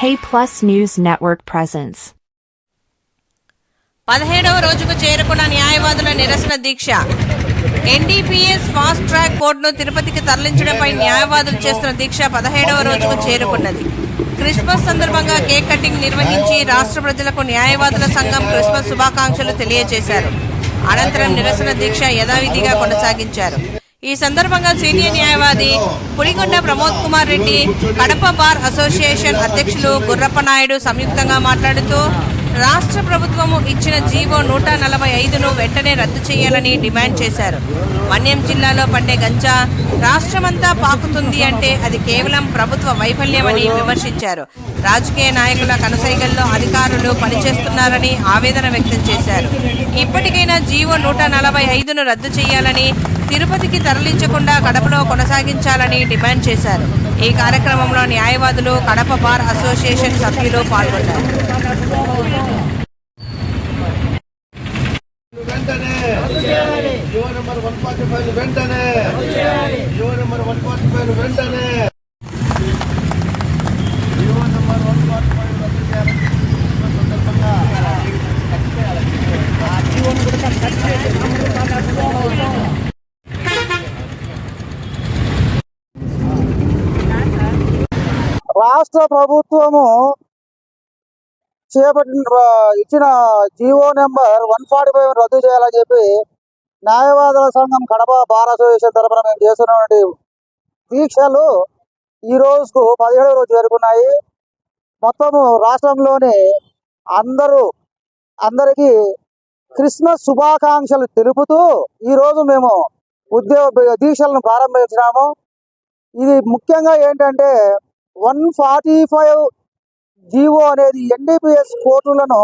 K Plus News Network presents. పదిహేడవ రోజుకు చేరుకున్న న్యాయవాదుల నిరసన దీక్ష. ఎన్డీపీఎస్ ఫాస్ట్ ట్రాక్ కోర్టును తిరుపతికి తరలించడంపై న్యాయవాదులు చేస్తున్న దీక్ష పదిహేడవ రోజుకు చేరుకున్నది. క్రిస్మస్ సందర్భంగా కేక్ కటింగ్ నిర్వహించి రాష్ట్ర ప్రజలకు న్యాయవాదుల సంఘం క్రిస్మస్ శుభాకాంక్షలు తెలియజేశారు. అనంతరం నిరసన దీక్ష యథావిధిగా కొనసాగించారు. ఈ సందర్భంగా సీనియర్ న్యాయవాది పులిగొండ ప్రమోద్ కుమార్ రెడ్డి కడప బార్ అసోసియేషన్ అధ్యక్షులు గుర్రప్ప నాయుడు సంయుక్తంగా మాట్లాడుతూ రాష్ట్ర ప్రభుత్వము ఇచ్చిన జీవో నూట నలభై ఐదును వెంటనే రద్దు చేయాలని డిమాండ్ చేశారు. మన్యం జిల్లాలో పండే గంజా రాష్ట్రమంతా పాకుతుంది అంటే అది కేవలం ప్రభుత్వ వైఫల్యమని విమర్శించారు. రాజకీయ నాయకుల కనుసైగల్లో అధికారులు పనిచేస్తున్నారని ఆవేదన వ్యక్తం చేశారు. ఇప్పటికైనా జీవో నూట నలభై ఐదును రద్దు చేయాలని తిరుపతికి తరలించకుండా కడపలో కొనసాగించాలని డిమాండ్ చేశారు. ఈ కార్యక్రమంలో న్యాయవాదులు కడప బార్ అసోసియేషన్ సభ్యులు పాల్గొన్నారు. వెంటనే యువ నెంబర్ వన్ ఫార్టీ ఫైవ్ వెంటనే యువ నెంబర్ వన్ ఫార్టీ ఫైవ్ వెంటనే యువ నెంబర్ వన్ ఫార్టీ ఫైవ్ రద్దు చేయాలని క్రిస్మస్ సందర్భంగా ఆ జీవోను కూడా కట్ చేసి రాష్ట్ర ప్రభుత్వము చేపట్టిన ఇచ్చిన GO number one forty five రద్దు చేయాలని చెప్పి న్యాయవాదుల సంఘం కడప బార్ అసోసియేషన్ తరఫున మేము చేస్తున్నటువంటి దీక్షలు ఈ రోజుకు పదిహేడవ రోజు జరుగుతున్నాయి మొత్తము రాష్ట్రంలోని అందరూ అందరికీ క్రిస్మస్ శుభాకాంక్షలు తెలుపుతూ ఈ రోజు మేము ఉద్యోగ దీక్షలను ప్రారంభించినాము. ఇది ముఖ్యంగా ఏంటంటే వన్ ఫార్టీ ఫైవ్ జీవో అనేది ఎన్డీపీఎస్ కోర్టులను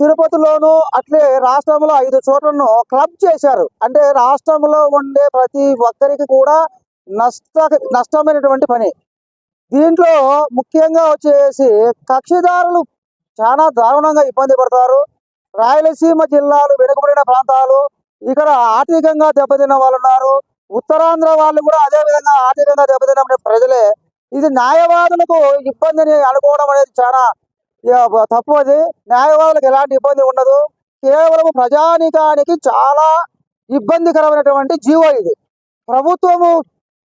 తిరుపతిలోను అట్లే రాష్ట్రంలో ఐదు చోట్లను క్లబ్ చేశారు. అంటే రాష్ట్రంలో ఉండే ప్రతి ఒక్కరికి కూడా నష్ట నష్టమైనటువంటి పని. దీంట్లో ముఖ్యంగా వచ్చేసి కక్షిదారులు చాలా దారుణంగా ఇబ్బంది పడతారు. రాయలసీమ జిల్లాలు వెనుకబడిన ప్రాంతాలు ఇక్కడ ఆర్థికంగా దెబ్బతిన్న వాళ్ళు ఉన్నారు ఉత్తరాంధ్ర వాళ్ళు కూడా అదే విధంగా ఆర్థికంగా దెబ్బతిన్న ప్రజలే. ఇది న్యాయవాదులకు ఇబ్బందిని అనుకోవడం అనేది చాలా తప్పు అది. న్యాయవాదులకు ఎలాంటి ఇబ్బంది ఉండదు. కేవలం ప్రజానికానికి చాలా ఇబ్బందికరమైనటువంటి జీవో ఇది. ప్రభుత్వము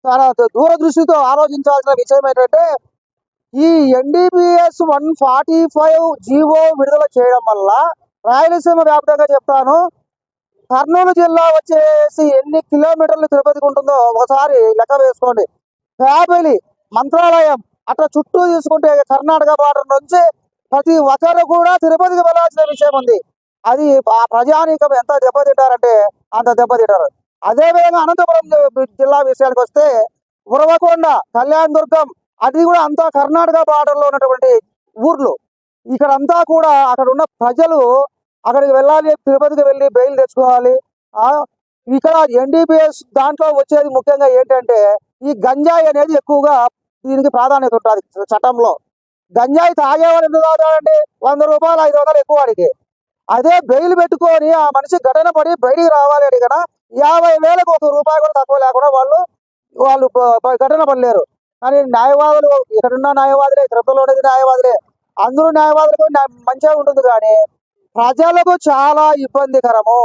చాలా దూరదృష్టితో ఆలోచించాల్సిన విషయం ఏంటంటే ఈ NDPS one forty five GO విడుదల చేయడం వల్ల రాయలసీమ వ్యాప్తంగా చెప్తాను కర్నూలు జిల్లా వచ్చేసి ఎన్ని కిలోమీటర్లు తిరుపతికి ఉంటుందో ఒకసారి లెక్క వేసుకోండి. ఫ్యామిలీ మంత్రాలయం అట్లా చుట్టూ తీసుకుంటే కర్ణాటక బార్డర్ నుంచి ప్రతి ఒక్కరు కూడా తిరుపతికి వెళ్ళాల్సిన విషయం ఉంది. అది ఆ ప్రజానీకం ఎంత దెబ్బతింటారంటే అంత దెబ్బతింటారు. అదే విధంగా అనంతపురం జిల్లా విషయానికి వస్తే ఉరవకొండ కళ్యాణ్ దుర్గం అది కూడా అంతా కర్ణాటక బార్డర్లో ఉన్నటువంటి ఊర్లు. ఇక్కడ అంతా కూడా అక్కడ ఉన్న ప్రజలు అక్కడికి వెళ్ళాలి తిరుపతికి వెళ్ళి బెయిల్ తెచ్చుకోవాలి. ఆ ఇక్కడ ఎన్డీపీఎస్ దాంట్లో వచ్చేది ముఖ్యంగా ఏంటంటే ఈ గంజాయి అనేది ఎక్కువగా దీనికి ప్రాధాన్యత ఉంటుంది. చట్టంలో గంజాయి తాగేవాడు ఎందుకు తాగుతాడండి? వంద రూపాయలు ఐదు వందలు ఎక్కువ వాడికి. అదే బెయిల్ పెట్టుకొని ఆ మనిషి ఘటన పడి బయటికి రావాలి అని కదా యాభై వేలకు ఒక రూపాయి కూడా తక్కువ లేకుండా వాళ్ళు వాళ్ళు ఘటన పడలేరు. కానీ న్యాయవాదులు ఇక్కడున్న న్యాయవాదులే తిరుపతిలో ఉండేది న్యాయవాదులే. అందరూ న్యాయవాదులకు మంచిగా ఉంటుంది కానీ ప్రజలకు చాలా ఇబ్బందికరము.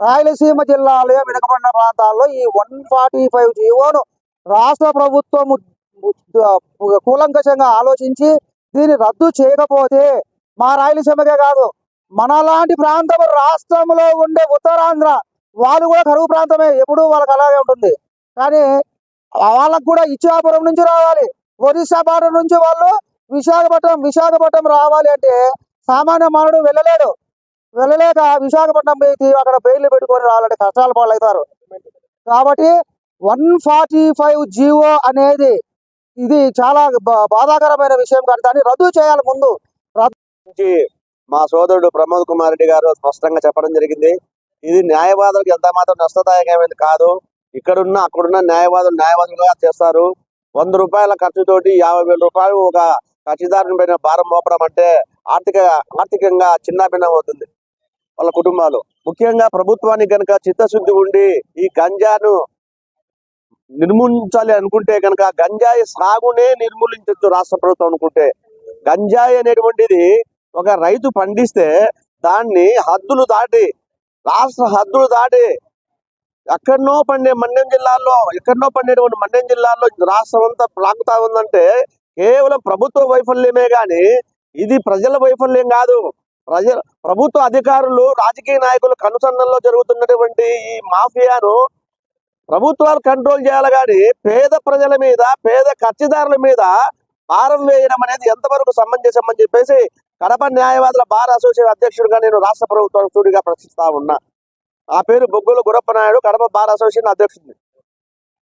రాయలసీమ జిల్లాలో వెనుకబడిన ప్రాంతాల్లో ఈ వన్ ఫార్టీ ఫైవ్ జీవోను రాష్ట్ర ప్రభుత్వం కూలంకషంగా ఆలోచించి దీన్ని రద్దు చేయకపోతే మా రాయలసీమకే కాదు మనలాంటి ప్రాంతం రాష్ట్రంలో ఉండే ఉత్తరాంధ్ర వాళ్ళు కూడా కరువు ప్రాంతమే ఎప్పుడూ వాళ్ళకి అలాగే ఉంటుంది. కానీ వాళ్ళకు కూడా ఇచ్చాపురం నుంచి రావాలి ఒరిస్సా బార్డర్ నుంచి వాళ్ళు విశాఖపట్నం విశాఖపట్నం రావాలి అంటే సామాన్య మానవుడు వెళ్ళలేడు. వెళ్ళలేక విశాఖపట్నం పోయి అక్కడ బెయిల్ పెట్టుకొని రావాలంటే కష్టాలు పాలవుతారు. కాబట్టి వన్ ఫార్టీ ఫైవ్ జీవో అనేది ఇది చాలా బా- బాధాకరమైన విషయం కానీ దాన్ని రద్దు చేయాలి ముందు. నుంచి మా సోదరుడు ప్రమోద్ కుమార్ రెడ్డి గారు స్పష్టంగా చెప్పడం జరిగింది. ఇది న్యాయవాదులకు ఎంత మాత్రం నష్టదాయకమైనది కాదు. ఇక్కడున్న అక్కడున్న న్యాయవాదులు న్యాయవాదులుగా చేస్తారు. వంద రూపాయల ఖర్చుతోటి యాభై వేల రూపాయలు ఒక ఖర్చుదారుని పైన భారం మోపడం అంటే ఆర్థిక ఆర్థికంగా చిన్నాభిన్నం అవుతుంది వాళ్ళ కుటుంబాలు. ముఖ్యంగా ప్రభుత్వానికి గనుక చిత్తశుద్ధి ఉండి ఈ గంజాను నిర్మూలించాలి అనుకుంటే కనుక గంజాయి సాగునే నిర్మూలించవచ్చు రాష్ట్ర ప్రభుత్వం అనుకుంటే. గంజాయి అనేటువంటిది ఒక రైతు పండిస్తే దాన్ని హద్దులు దాటి రాష్ట్ర హద్దులు దాటి ఎక్కడనో పండే మన్యం జిల్లాల్లో ఎక్కడనో పండేటువంటి మన్యం జిల్లాల్లో రాష్ట్రం అంతా ప్రాకుతా ఉందంటే కేవలం ప్రభుత్వ వైఫల్యమే కానీ ఇది ప్రజల వైఫల్యం కాదు. ప్రజల ప్రభుత్వ అధికారులు రాజకీయ నాయకులు కనుసన్నల్లో జరుగుతున్నటువంటి ఈ మాఫియాను ప్రభుత్వాలు కంట్రోల్ చేయాలి కానీ పేద ప్రజల మీద పేద ఖర్చుదారుల మీద భారం వేయడం అనేది ఎంతవరకు సమంజసం అని చెప్పేసి కడప న్యాయవాదుల బార్ అసోసియేషన్ అధ్యక్షుడిగా నేను రాష్ట్ర ప్రభుత్వం సూడిగా ప్రశ్నిస్తా ఉన్నా. ఆ పేరు బొగ్గుల గురప్ప నాయుడు కడప బార్ అసోసియేషన్ అధ్యక్షుడిని.